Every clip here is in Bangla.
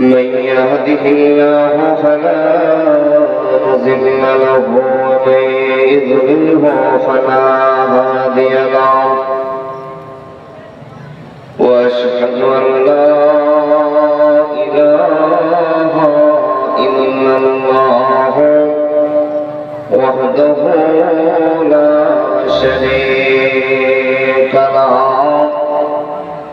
من يهده الله فلا مضل له ومن يضلله فلا هادي له. وأشهد أن لا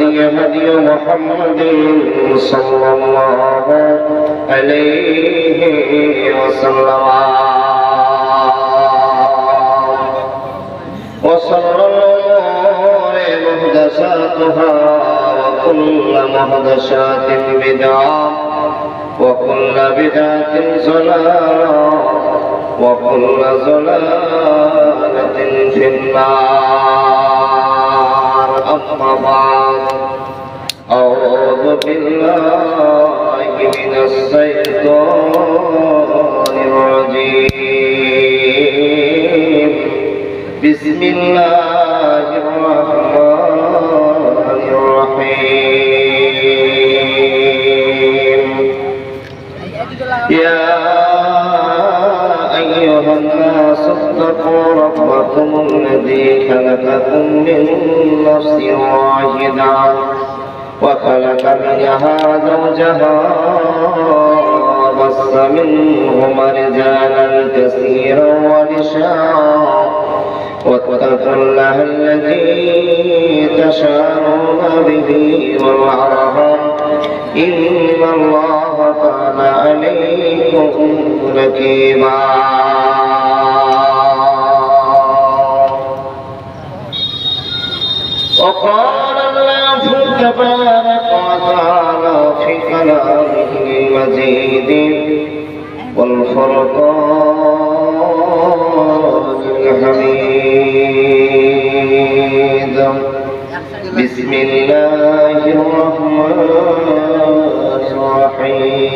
الهدي هدي محمد صلى الله عليه وسلم. وشر الأمور محدثاتها وكل محدثات بدعة وكل بدعة ضلالة وكل ضلالة في النار. أما أعوذ بالله من الشيطان الرجيم. بسم الله الرحمن الرحيم. يا أيها الناس اتقوا ربكم الذي خلقكم من نفس واحدة وخلق منها زوجها وبص منهما رجالا كثيرا ونساء واتقوا الله الذي تشاءون به والأرحام إن الله كان عليكم رقيبا وقال الله تبارك وتعالى في كلامه المجيد والفرقان الحميد. بسم الله الرحمن الرحيم.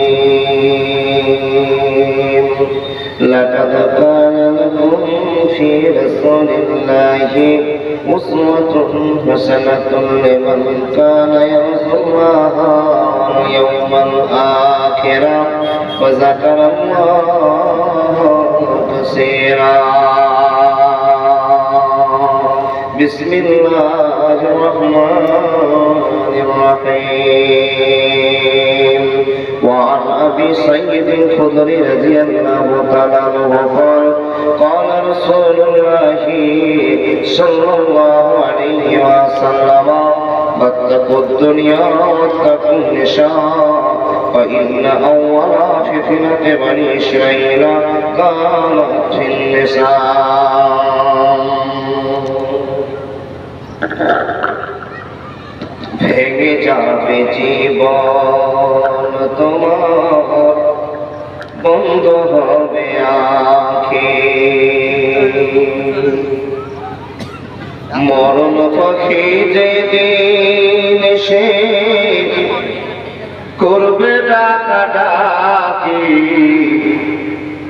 لقد كان لكم في رسول الله أسوة حسنة لمن كان يرجو الله واليوم الآخر وذكر الله كثيرا بسم الله الرحمن الرحيم وعن ابي سيد الخضر رضي الله تعالى عنه قال قال رسول الله صلى الله عليه وسلم واتقوا الدنيا واتقوا النساء فإن أول فتنة بني إسرائيل كانت في النساء ভেঙে যাবে জীবন তোমার বন্ধ হবে আখি মরণ পাখি যেদিন সে করবে ডাকা ডাকি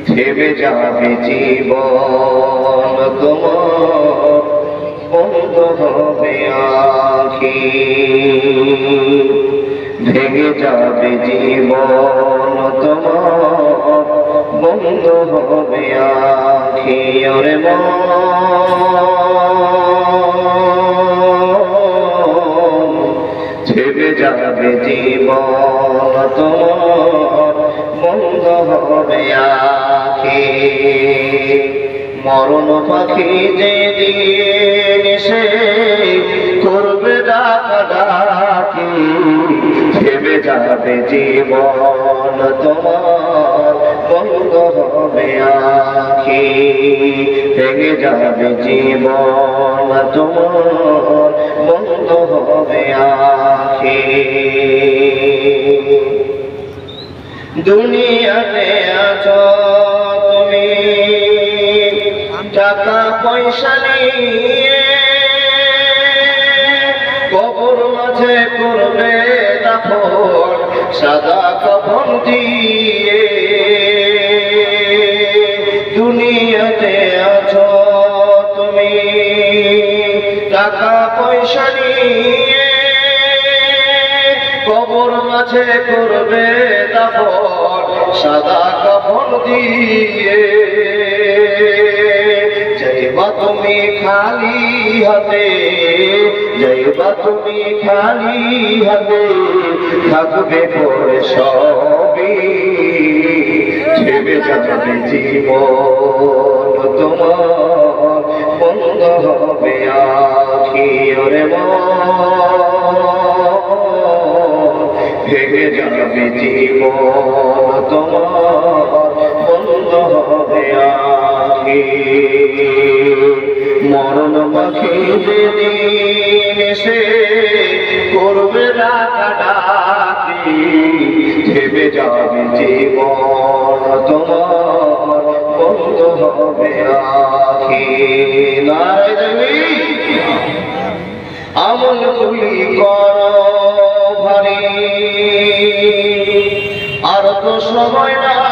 থেমে যাবে জীবন তোমার। বন্ধ হবে আখি ভেঙে যাবে জীবন তোমার। হবে আখি ওরে যাবে জীবন তোমার। বন্ধ হবে আখি মরণ পাখি যে দিন সে যাবে জীবন তোমার হবে আখি ভেঙে যাবে জীবন তোমার বন্ধ হবে আখি। দুনিয়াতে আছো তুমি, টাকা পয়সা নিয়ে কবর মাঝে করবে দাফন সাদা কাফন দিয়ে দুনিয়াতে আছো তুমি। টাকা পয়সা নিয়ে কবর মাঝে করবে দাফন সাদা কাফন দিয়ে। যাইবা তুমি খালি হাতে, যাইবা তুমি খালি হাতে। থাকবে পরে সবই। ছেড়ে যাবে জীবন তোমার, বন্ধ হবে আখি ওরে ভেঙে যাবে জীবন তোমার, বন্ধ হবে আখি। মরণ পাখি যেদিন সে করবে ডাকা ডাকি ভেবে যাবে জীবন তোমার বন্ধ হবে আখি। নারায় দেবী আমল গুলি কর ভারি। আর তো সময় নাই।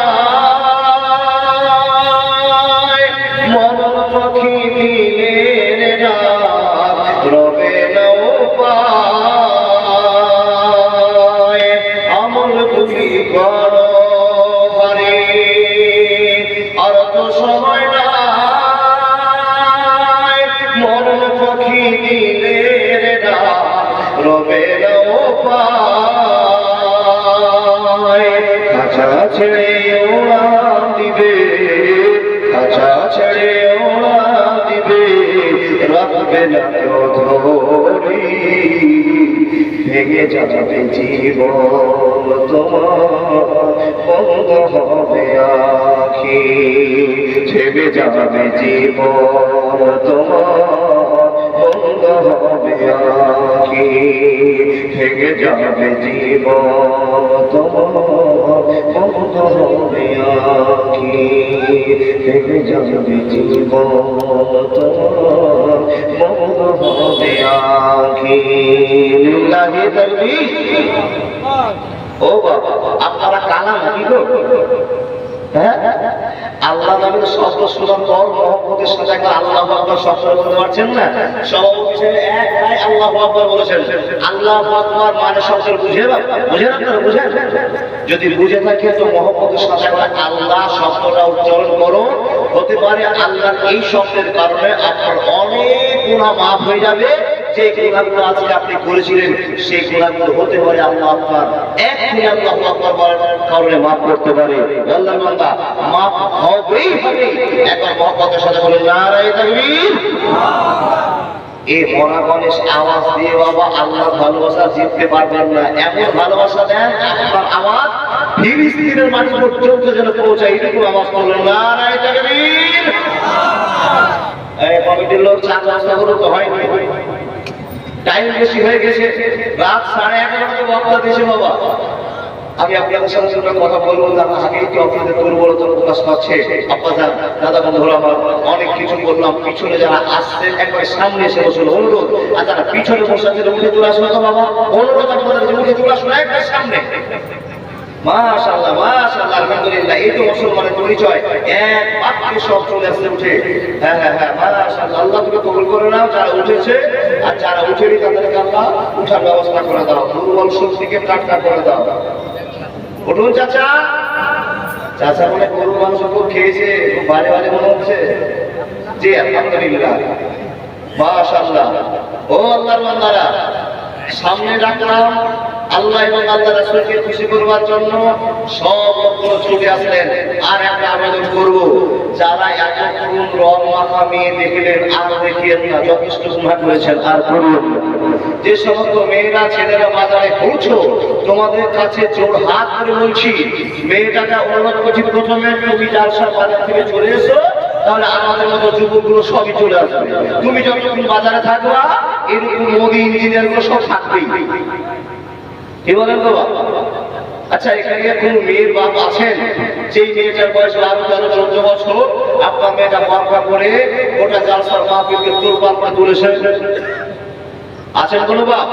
ভেঙে যাবে জীবন তোমার। বন্ধ হবে আখি। ছেড়ে যাবে জীবন তোমার। বন্ধ হবে আখি। যাবে তোমার বন্ধ হবে আখি ভেঙে যাবে তোমার বন্ধ হবে আখি লিল্লাহি তাকবীর ও বাবা, আপনারা কালা নাকি গো? হ্যাঁ? আল্লাহ নামের শব্দ শোনার পর মহব্বতের সাথে একবার আল্লাহ আকবর শব্দ বলতে পারছেন না? সব বিষয়ে এক ভাই আল্লাহ আকবর বলেছেন। আল্লাহ আকবর মানে শব্দ বুঝে বুঝে না বুঝে যদি বুঝে থাকে তো মহব্বতের সাথে একবার আল্লাহ শব্দটা উচ্চারণ করো। হতে পারে আল্লাহর এই শব্দের কারণে আপনার অনেক গুণা মাফ হয়ে যাবে। যে গুণাগুলো আজকে আপনি করেছিলেন, সেই গুণাগুলো হতে পারে আল্লাহ আপনার এক দিন আল্লাহ বলার কারণে মাফ করতে পারে। আল্লাহ মাফ হবেই হবে। একবার সাথে বলে নারায় তাকবীর। এই আওয়াজ দিয়ে বাবা আল্লাহ ভালোবাসা জিততে পারবেন না। এমন ভালোবাসা দেন আপনার আওয়াজ, ফিলিস্তিনের মাটি পর্যন্ত যেন পৌঁছায় এইটুকু আওয়াজ করলেন, নারায় তাকবীর। এই কমিটির লোক চার রাস্তা গুলো তো হয়নি। টাইম বেশি হয়ে গেছে। রাত সাড়ে এগারোটা বক্তা দিয়েছে বাবা। আমি আপনাদের সঙ্গে সঙ্গে কথা বলব, তার আগে একটু আপনাদের দুর্বলতা প্রকাশ পাচ্ছে। আপনাদের দাদা বন্ধুরা আমার অনেক কিছু বললাম, পিছনে যারা আসছে, একবার সামনে এসে বসুন, অনুরোধ। আর যারা পিছনে বসে আছে মুখে চলে আসবে তো বাবা। অনুরোধ আপনাদের মুখে চলে আসুন, একবার সামনে। মাশাআল্লাহ মাশাআল্লাহ, আলহামদুলিল্লাহ, এই তো মুসলমানের পরিচয়। এক বাক্যে সব চলে আসছে, উঠে। হ্যাঁ হ্যাঁ হ্যাঁ মাশাআল্লাহ, আল্লাহ তুমি কবুল করে নাও, যারা উঠেছে, আর যারা উঠেনি তাদেরকে আল্লাহ উঠার ব্যবস্থা করে দাও, দুর্বল শক্তিকে টাটকা করে দাও। উঠুন, চাচা। চাচা মনে গরু মাংস খুব খেয়েছে, খুব ভালো মনে হচ্ছে। জি, আলহামদুলিল্লাহ। মাশাআল্লাহ। ও আল্লাহর বান্দারা সামনে রাখলাম আল্লাহ এবং আল্লাহ রাসূলকে খুশি করবার জন্য সব লোকগুলো ছুটে আসলেন। আর একটা আবেদন করব, যারা এতক্ষণ রং মাখা মেয়ে দেখলেন, আর দেখিয়েন না যথেষ্ট গুণা করেছেন। আর করুন যে সমস্ত মেয়েরা, ছেলেরা বাজারে ঘুরছো তোমাদের কাছে জোর হাত করে বলছি, মেয়েটাকে অনুরোধ করছি, প্রথমে তুমি জালসা বাজার থেকে চলে এসো, তাহলে আমাদের মতো যুবকগুলো সবই চলে আসবে। তুমি যতক্ষণ বাজারে থাকবা এরকম সব থাকবেই। কি বলেন বাবা? আচ্ছা এখানে কোন মেয়ের বাপ আছেন? যেই মেয়েটার বয়স বারো, তেরো, চোদ্দ বছর, আপনার মেয়েটা করে জালসার মাহফিলকে তোলপাল করে তুলেছে আছেন কোনো বাপ?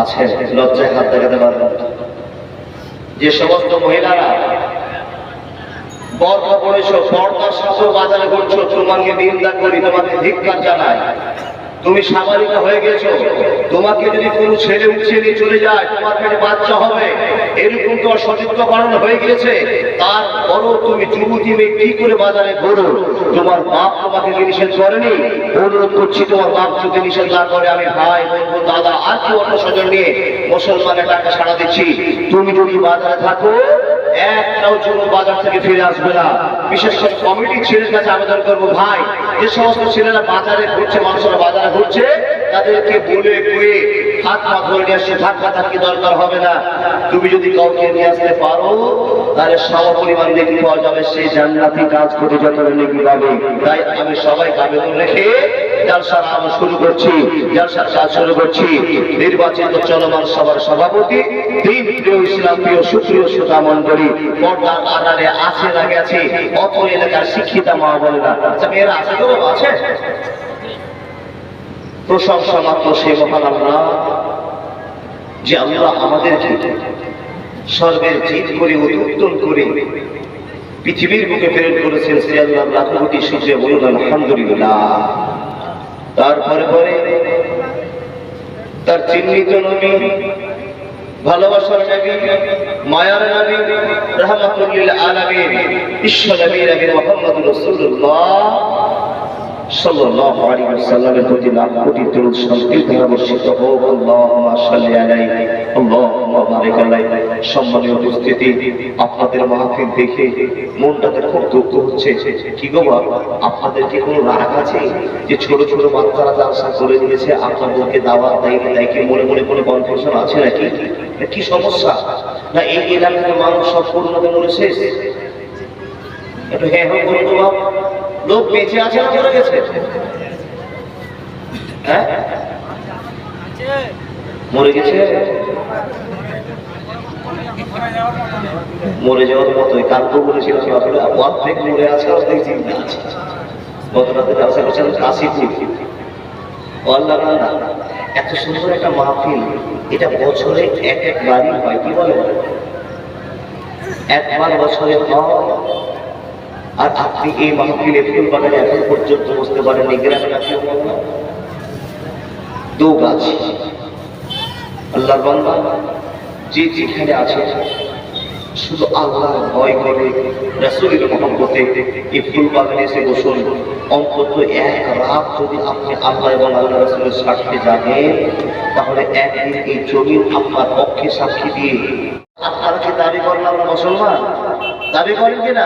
আছে লজ্জায় হাত দেখাতে পারবেন যে সমস্ত মহিলারা বর্ষা পড়েছো পর্দা সাথে বাজারে করছ তোমাকে নিন্দা করি তোমাকে ধিক্কার জানাই। তুমি সামারিকা হয়ে গেছো। তোমাকে যদি কোনো ছেলে উঠিয়ে নিয়ে চলে যায়, তোমার পেটে বাচ্চা হবে। এরকম তো সচিত্রকরণ হয়ে গেছে তার বড় তুমি যুবতী মেয়ে কি করে বাজারে ঘোরো? তোমার বাপ তোমাকে কি নিষেধ করেনি? অনুরোধ করছি, তোমার বাপ যদি নিষেধ না করে, আমি ভাই, বন্ধু, দাদা, আর কি অন্য স্বজন নিয়ে মুসলমানের টাকা সাড়া দিচ্ছি। তুমি যদি বাজারে থাকো, একটাও যুবক বাজার থেকে ফিরে আসবে না। বিশেষ করে কমিটির ছেলের কাছে আবেদন করব, ভাই যে সমস্ত ছেলেরা বাজারে ঘুরছে মানুষেরা বাজারে ঘুরছে তাদেরকে বলে কয়ে হাত পা ধরে নিয়ে আসছে ধাক্কা ধাক্কি দরকার হবে না। তুমি যদি কাউকে নিয়ে আসতে পারো, তাহলে সম পরিমাণ দেখি পাওয়া যাবে সেই জান্নাতি কাজ করে যত নেকি পাবে। তাই আমি সবাইকে আবেদন রেখে জালসার নাম শুরু করছি, জালসার কাজ শুরু করছি। নির্বাচিত চলমান সভার সভাপতি, তিন প্রিয় ইসলাম, প্রিয় সুপ্রিয় শ্রোতা মন্ডলী পর্দার আড়ালে আছে না গেছে, অত এলাকার শিক্ষিতা মা বলে না আচ্ছা মেয়েরা আছে তো? আছে? প্রশংসা মাত্র সে মহান আল্লাহ যে আল্লাহ আমাদেরকে স্বর্গের জিত করে উত্তম করে পৃথিবীর বুকে প্রেরণ করেছেন সে আল্লাহ লাখ কোটি সূর্যে বলুন আলহামদুলিল্লাহ। তারপরে পরে তার চিহ্নিত নবী ভালোবাসার নবী মায়ার নবী রহমাতুল্লিল আলামিন, বিশ্ব নবী নবী মুহাম্মদ রাসূলুল্লাহ আপনাদের দেখে মনটাতে খুব দুঃখ হচ্ছে। কি গো আপনাদের কি কোনো রাগ আছে যে ছোট ছোট বাচ্চারা জালসা করে নিয়েছে আপনাদেরকে দাওয়াত দেয়নি তাই কি, মনে মনে কোনো কনফিউশন আছে নাকি? কি সমস্যা? না এই এলাকার মানুষ সব মনে শেষ? একটু হ্যাঁ হ্যাঁ লোক বেঁচে আছে না মরে গেছে? হ্যাঁ? মরে গেছে? মরে যাওয়ার মতোই কাব্য বলেছিল আসলে অর্ধেক মরে আছে অর্ধেক চিন্তা আছে। গত রাতে ব্যবসা করছেন কাশিপুর আল্লাহ, এত সুন্দর একটা মাহফিল এটা বছরে এক এক বাড়ি হয় কি বলে? একবার বছরে হয় আর আপনি এই মাহফিলে ফুল বাগানে এখন পর্যন্ত বসতে পারেননি গ্রামে দু গাছ। যে যেখানে আছে, শুধু আল্লাহ ভয় করে রাসূলের মহব্বতে এই ফুল বাগানে এসে বসুন। অন্তত এক রাত যদি আপনি আল্লাহ এবং আল্লাহ রাসূলের সাক্ষী জানেন, তাহলে একদিন এই জমিন আপনার পক্ষে সাক্ষী দিয়ে আপনারা কি দাবি করেন আমরা মুসলমান? দাবি করেন কিনা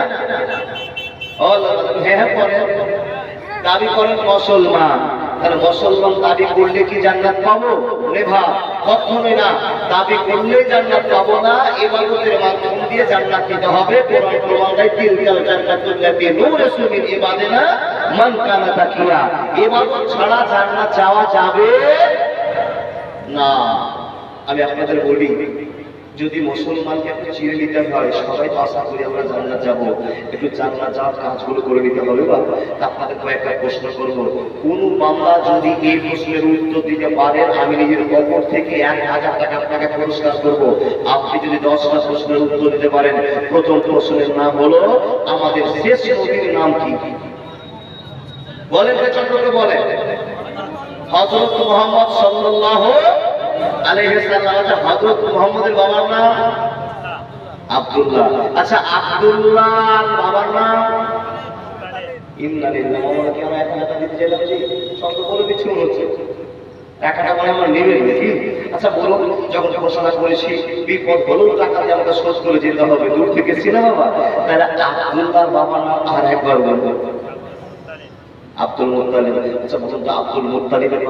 দাবি করেন মুসলমান। তাহলে মুসলমান দাবি করলে কি জান্নাত পাবো? রেভা কখনোই না। দাবি করলে জান্নাত পাবো না, ইবাদতের মাধ্যম দিয়ে জান্নাত পেতে হবে। কোরআন প্রমাণ দেয় তিলকাল জান্নাতুল লাতি নূরে সুমিন ইবাদিনা মান কানা তাকিয়া। ইবাদত ছাড়া জান্নাত যাওয়া যাবে না। আমি আপনাদের বলি যদি মুসলমানকে একটু চিনে নিতে হয়, সবাই তো আশা করি আমরা জান্নাত যাব। একটু জান্নাত যাওয়ার কাজগুলো করে নিতে হবে বা আপনাদের কয়েকটা প্রশ্ন করব। কোন মামলা যদি এই প্রশ্নের উত্তর দিতে পারেন আমি নিজের পকেট থেকে এক হাজার টাকা আপনাকে পুরস্কার করব। আপনি যদি দশটা প্রশ্নের উত্তর দিতে পারেন, প্রথম প্রশ্নের নাম হলো, আমাদের শেষ নবীর নাম কি? বলেন চন্দ্রকে বলেন। হযরত মুহাম্মদ সাল্লাল্লাহু আচ্ছা আব্দুল্লাহ। আচ্ছা বলুন, যখন ঘোষণা করেছি, বিপদ হলেও টাকা দিয়ে আমাকে শোধ করে যেতে হবে। দূর থেকে বাবা। তাহলে আব্দুল্লাহ বাবার নাম আর একবার আব্দুল মুত্তালিব। আচ্ছা বলুন তো আব্দুল মুত্তালিবের